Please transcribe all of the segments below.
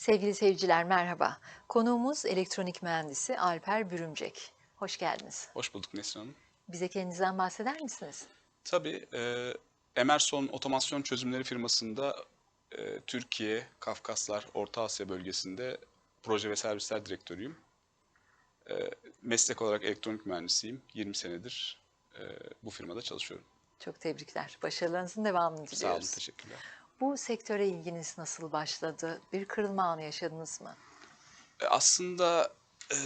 Sevgili seyirciler merhaba. Konuğumuz elektronik mühendisi Alper Bürümcek. Hoş geldiniz. Hoş bulduk Nesrin Hanım. Bize kendinizden bahseder misiniz? Tabii e, Emerson Otomasyon Çözümleri firmasında e, Türkiye, Kafkaslar, Orta Asya bölgesinde proje ve servisler direktörüyüm. E, meslek olarak elektronik mühendisiyim. 20 senedir e, bu firmada çalışıyorum. Çok tebrikler. Başarılarınızın devamını diliyoruz. Sağ olun, teşekkürler. Bu sektöre ilginiz nasıl başladı? Bir kırılma anı yaşadınız mı? E, aslında e,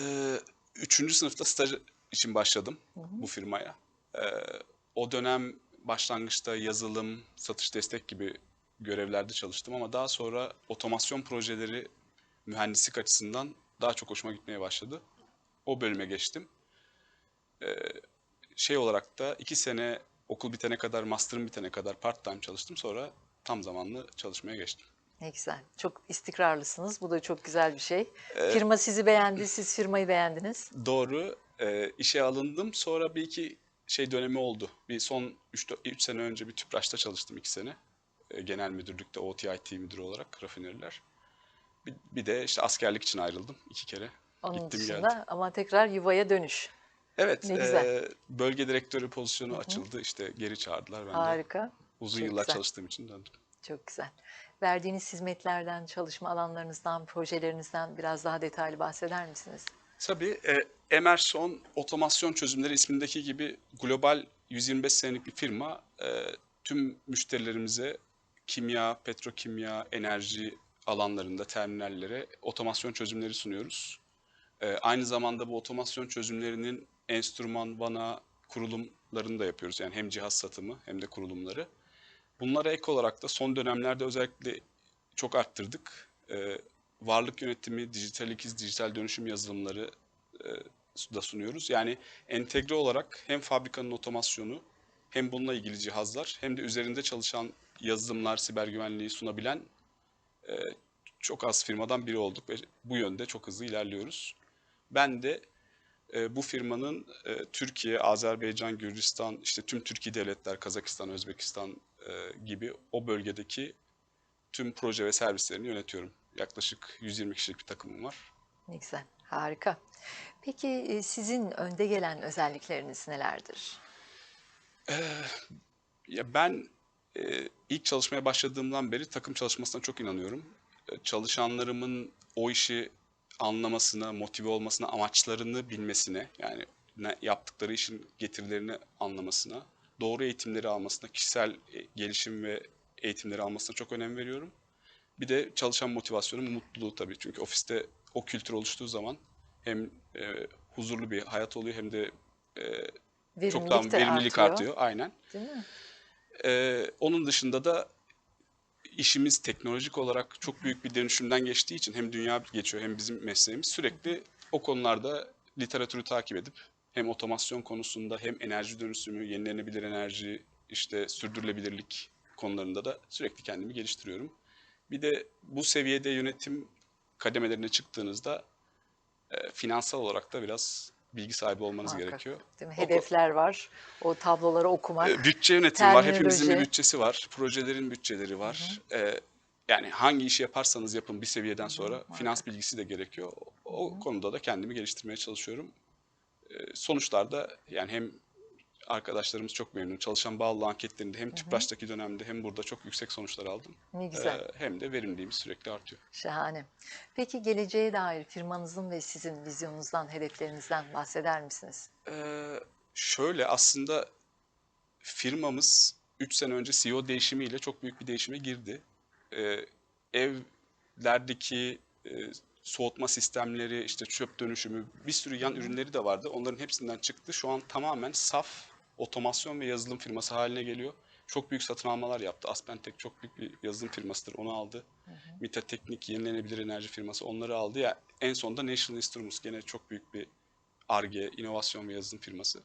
üçüncü sınıfta staj için başladım bu firmaya. E, o dönem başlangıçta yazılım, satış destek gibi görevlerde çalıştım ama daha sonra otomasyon projeleri mühendislik açısından daha çok hoşuma gitmeye başladı. O bölüme geçtim. E, şey olarak da iki sene okul bitene kadar, master'ım bitene kadar part time çalıştım. Sonra tam zamanlı çalışmaya geçtim. Ne güzel. Çok istikrarlısınız. Bu da çok güzel bir şey. Firma sizi beğendi, siz firmayı beğendiniz. Doğru. E, işe alındım. Sonra bir iki şey dönemi oldu. Bir son 3 sene önce bir Tüpraş'ta çalıştım 2 sene. E, genel müdürlükte OTIT müdürü olarak rafineriler. Bir, bir de işte askerlik için ayrıldım iki kere. Onun Gittim dışında geldim. ama tekrar yuvaya dönüş. Evet, Ne güzel. e, bölge direktörü pozisyonu açıldı. İşte geri çağırdılar. Ben Harika. uzun Çok yıllar güzel. çalıştığım için döndüm. Çok güzel. Verdiğiniz hizmetlerden, çalışma alanlarınızdan, projelerinizden biraz daha detaylı bahseder misiniz? Tabii e, Emerson Otomasyon Çözümleri ismindeki gibi global 125 senelik bir firma e, tüm müşterilerimize kimya, petrokimya, enerji alanlarında terminallere otomasyon çözümleri sunuyoruz. E, aynı zamanda bu otomasyon çözümlerinin enstrüman, vana, kurulumlarını da yapıyoruz. Yani hem cihaz satımı hem de kurulumları. Bunlara ek olarak da son dönemlerde özellikle çok arttırdık. Ee, varlık yönetimi, dijital ikiz, dijital dönüşüm yazılımları e, da sunuyoruz. Yani entegre olarak hem fabrikanın otomasyonu hem bununla ilgili cihazlar hem de üzerinde çalışan yazılımlar, siber güvenliği sunabilen e, çok az firmadan biri olduk ve bu yönde çok hızlı ilerliyoruz. Ben de e, bu firmanın e, Türkiye, Azerbaycan, Gürcistan, işte tüm Türkiye devletler, Kazakistan, Özbekistan e, gibi o bölgedeki tüm proje ve servislerini yönetiyorum. Yaklaşık 120 kişilik bir takımım var. Ne güzel, harika. Peki sizin önde gelen özellikleriniz nelerdir? Ya ben e, ilk çalışmaya başladığımdan beri takım çalışmasına çok inanıyorum. E, çalışanlarımın o işi anlamasına, motive olmasına, amaçlarını bilmesine, yani yaptıkları işin getirilerini anlamasına, doğru eğitimleri almasına, kişisel e, gelişim ve eğitimleri almasına çok önem veriyorum. Bir de çalışan motivasyonu, mutluluğu tabii. Çünkü ofiste o kültür oluştuğu zaman hem e, huzurlu bir hayat oluyor hem de e, çok daha Verimlilik artıyor, artıyor. Aynen. Değil mi? Ee, onun dışında da işimiz teknolojik olarak çok büyük bir dönüşümden geçtiği için hem dünya geçiyor hem bizim mesleğimiz sürekli o konularda literatürü takip edip hem otomasyon konusunda hem enerji dönüşümü, yenilenebilir enerji, işte sürdürülebilirlik konularında da sürekli kendimi geliştiriyorum. Bir de bu seviyede yönetim kademelerine çıktığınızda e, finansal olarak da biraz bilgi sahibi olmanız Muhakkak, gerekiyor. Değil mi? O Hedefler var, o tabloları okumak. e, Bütçe yönetimi var. Hepimizin bir bütçesi var. Projelerin bütçeleri var. E, yani hangi işi yaparsanız yapın bir seviyeden sonra finans bilgisi de gerekiyor. O, o konuda da kendimi geliştirmeye çalışıyorum. E, sonuçlarda yani hem arkadaşlarımız çok memnun. Çalışan bağlı anketlerinde hem Tüpraş'taki dönemde hem burada çok yüksek sonuçlar aldım. Ne güzel. E, hem de verimliliğimiz sürekli artıyor. Şahane. Peki geleceğe dair firmanızın ve sizin vizyonunuzdan, hedeflerinizden bahseder misiniz? Ee, şöyle aslında firmamız 3 sene önce CEO değişimiyle çok büyük bir değişime girdi. Ee, evlerdeki e, soğutma sistemleri, işte çöp dönüşümü, bir sürü yan ürünleri de vardı. Onların hepsinden çıktı. Şu an tamamen saf otomasyon ve yazılım firması haline geliyor. Çok büyük satın almalar yaptı. Aspentek çok büyük bir yazılım firmasıdır. Onu aldı. Mita Teknik yenilenebilir enerji firması onları aldı. Ya en sonunda National Instruments gene çok büyük bir Ar-Ge, inovasyon ve yazılım firması.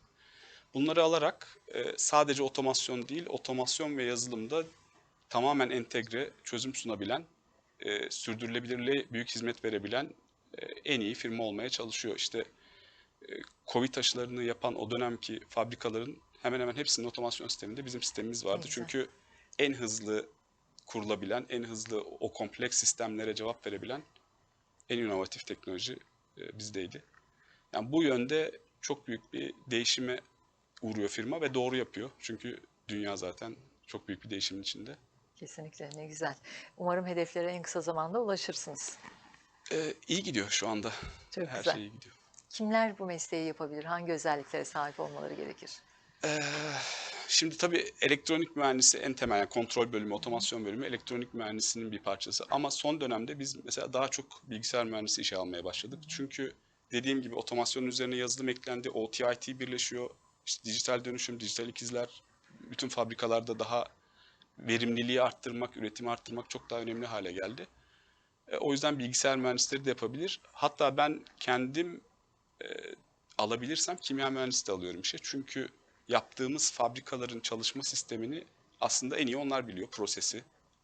Bunları alarak e, sadece otomasyon değil, otomasyon ve yazılımda tamamen entegre çözüm sunabilen, e, sürdürülebilirliğe büyük hizmet verebilen e, en iyi firma olmaya çalışıyor. İşte Covid aşılarını yapan o dönemki fabrikaların hemen hemen hepsinin otomasyon sisteminde bizim sistemimiz vardı. güzel. Çünkü en hızlı kurulabilen, en hızlı o kompleks sistemlere cevap verebilen en inovatif teknoloji e, bizdeydi. Yani bu yönde çok büyük bir değişime uğruyor firma ve doğru yapıyor. Çünkü dünya zaten çok büyük bir değişimin içinde. Kesinlikle ne güzel. Umarım hedeflere en kısa zamanda ulaşırsınız. Ee, iyi gidiyor şu anda. Çok Her güzel. şey iyi gidiyor. Kimler bu mesleği yapabilir? Hangi özelliklere sahip olmaları gerekir? Ee, şimdi tabii elektronik mühendisi en temel yani kontrol bölümü, otomasyon bölümü elektronik mühendisinin bir parçası. Ama son dönemde biz mesela daha çok bilgisayar mühendisi işe almaya başladık. Çünkü dediğim gibi otomasyonun üzerine yazılım eklendi, OT, IT birleşiyor. İşte dijital dönüşüm, dijital ikizler, bütün fabrikalarda daha verimliliği arttırmak, üretimi arttırmak çok daha önemli hale geldi. E, o yüzden bilgisayar mühendisleri de yapabilir. Hatta ben kendim e, alabilirsem kimya mühendisi de alıyorum işe. Çünkü yaptığımız fabrikaların çalışma sistemini aslında en iyi onlar biliyor prosesi.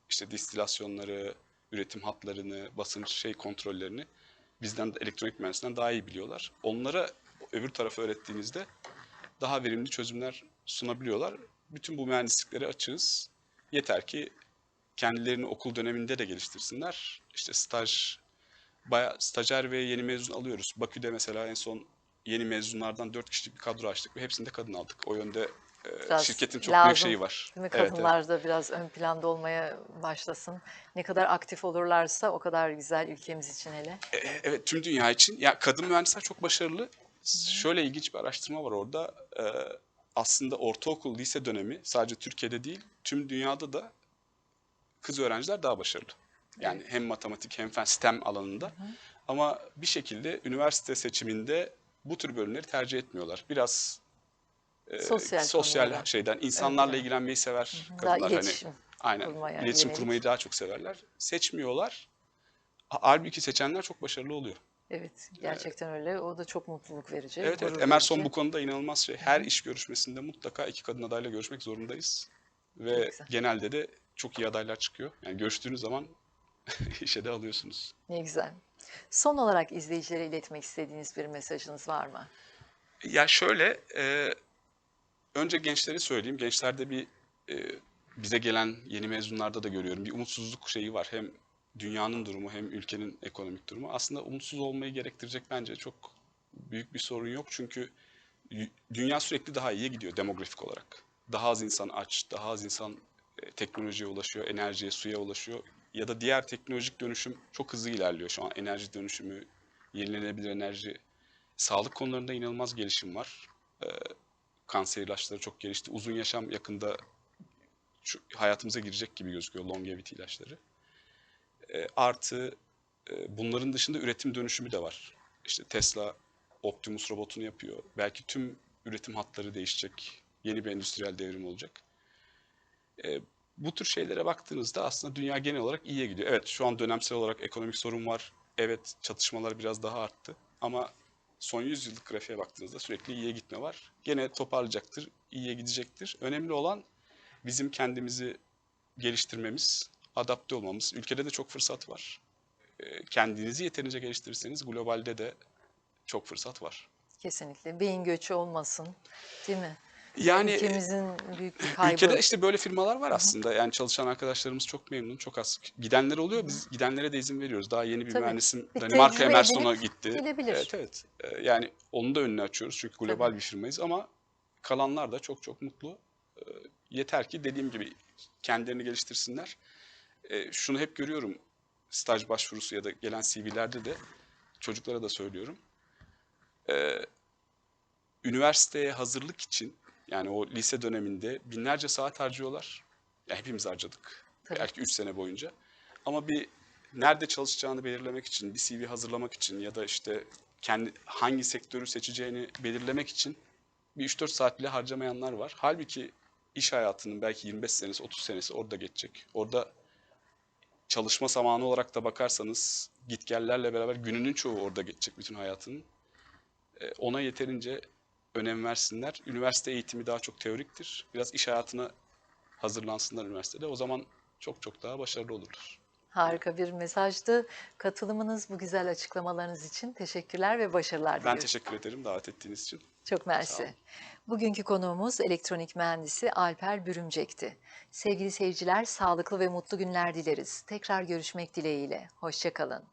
İşte distilasyonları, üretim hatlarını, basınç şey kontrollerini bizden de elektronik mühendisinden daha iyi biliyorlar. Onlara öbür tarafı öğrettiğinizde daha verimli çözümler sunabiliyorlar. Bütün bu mühendisliklere açığız. Yeter ki kendilerini okul döneminde de geliştirsinler. İşte staj, bayağı stajyer ve yeni mezun alıyoruz. Bakü'de mesela en son yeni mezunlardan 4 kişilik bir kadro açtık ve hepsinde kadın aldık. O yönde e, Biraz şirketin çok lazım, büyük şeyi var. Değil mi? Evet, evet. Kadınlar da biraz ön planda olmaya başlasın. Ne kadar aktif olurlarsa o kadar güzel ülkemiz için hele. E, Evet tüm dünya için. Ya kadın mühendisler çok başarılı. Şöyle ilginç bir araştırma var orada. E, aslında ortaokul, lise dönemi sadece Türkiye'de değil, tüm dünyada da kız öğrenciler daha başarılı. Yani hem matematik hem fen STEM alanında. Ama bir şekilde üniversite seçiminde bu tür bölümleri tercih etmiyorlar. Biraz e, Sosyal sosyal şeyden insanlarla Evet. ilgilenmeyi sever Daha kadınlar. Hani iletişim Aynen. kurmaya İletişim yönelik. kurmayı daha çok severler. Seçmiyorlar. Ha- Halbuki seçenler çok başarılı oluyor. Evet, gerçekten öyle. O da çok mutluluk verici. Evet evet. Emerson verici. bu konuda inanılmaz şey. Her iş görüşmesinde mutlaka iki kadın adayla görüşmek zorundayız. Ve genelde de çok iyi adaylar çıkıyor. Yani görüştüğünüz zaman işe de alıyorsunuz. Ne güzel. Son olarak izleyicilere iletmek istediğiniz bir mesajınız var mı? Ya şöyle, e, önce gençleri söyleyeyim. Gençlerde bir e, bize gelen yeni mezunlarda da görüyorum. Bir umutsuzluk şeyi var. Hem dünyanın durumu hem ülkenin ekonomik durumu. Aslında umutsuz olmayı gerektirecek bence çok büyük bir sorun yok. Çünkü dünya sürekli daha iyiye gidiyor demografik olarak. Daha az insan aç, daha az insan e, teknolojiye ulaşıyor, enerjiye, suya ulaşıyor. Ya da diğer teknolojik dönüşüm çok hızlı ilerliyor şu an. Enerji dönüşümü, yenilenebilir enerji, sağlık konularında inanılmaz gelişim var. Ee, kanser ilaçları çok gelişti. Uzun yaşam yakında şu, hayatımıza girecek gibi gözüküyor longevity ilaçları. Ee, artı e, bunların dışında üretim dönüşümü de var. İşte Tesla Optimus robotunu yapıyor. Belki tüm üretim hatları değişecek. Yeni bir endüstriyel devrim olacak. Ee, bu tür şeylere baktığınızda aslında dünya genel olarak iyiye gidiyor. Evet şu an dönemsel olarak ekonomik sorun var. Evet çatışmalar biraz daha arttı. Ama son 100 yıllık grafiğe baktığınızda sürekli iyiye gitme var. Gene toparlayacaktır, iyiye gidecektir. Önemli olan bizim kendimizi geliştirmemiz, adapte olmamız. Ülkede de çok fırsat var. Ee, Kendinizi yeterince geliştirirseniz globalde de çok fırsat var. Kesinlikle. Beyin göçü olmasın. Değil mi? Yani Ülkemizin büyük bir kaybı. Ülkede işte böyle firmalar var aslında. Yani çalışan arkadaşlarımız çok memnun, çok az. Gidenler oluyor. Biz gidenlere de izin veriyoruz. Daha yeni bir Tabii. mühendisim Bir Danimarka Emerson'a gitti. gelebilir. Evet evet. Ee, Yani onun da önünü açıyoruz. Çünkü global Tabii. bir firmayız ama kalanlar da çok çok mutlu. Ee, Yeter ki dediğim gibi kendilerini geliştirsinler. Ee, Şunu hep görüyorum. Staj başvurusu ya da gelen CV'lerde de çocuklara da söylüyorum. Üniversiteye hazırlık için yani o lise döneminde binlerce saat harcıyorlar. Ya hepimiz harcadık. Tabii. Belki 3 sene boyunca. Ama bir nerede çalışacağını belirlemek için, bir CV hazırlamak için ya da işte kendi hangi sektörü seçeceğini belirlemek için bir 3-4 saat bile harcamayanlar var. Halbuki iş hayatının belki 25 senesi, 30 senesi orada geçecek. Orada çalışma zamanı olarak da bakarsanız gitgellerle beraber gününün çoğu orada geçecek bütün hayatının. E, Ona yeterince önem versinler. Üniversite eğitimi daha çok teoriktir. Biraz iş hayatına hazırlansınlar üniversitede. O zaman çok çok daha başarılı olurlar. Harika bir mesajdı. Katılımınız, bu güzel açıklamalarınız için teşekkürler ve başarılar Ben diliyorum. teşekkür ederim davet ettiğiniz için. Çok mersi. Bugünkü konuğumuz elektronik mühendisi Alper Bürümcek'ti. Sevgili seyirciler, sağlıklı ve mutlu günler dileriz. Tekrar görüşmek dileğiyle. Hoşçakalın.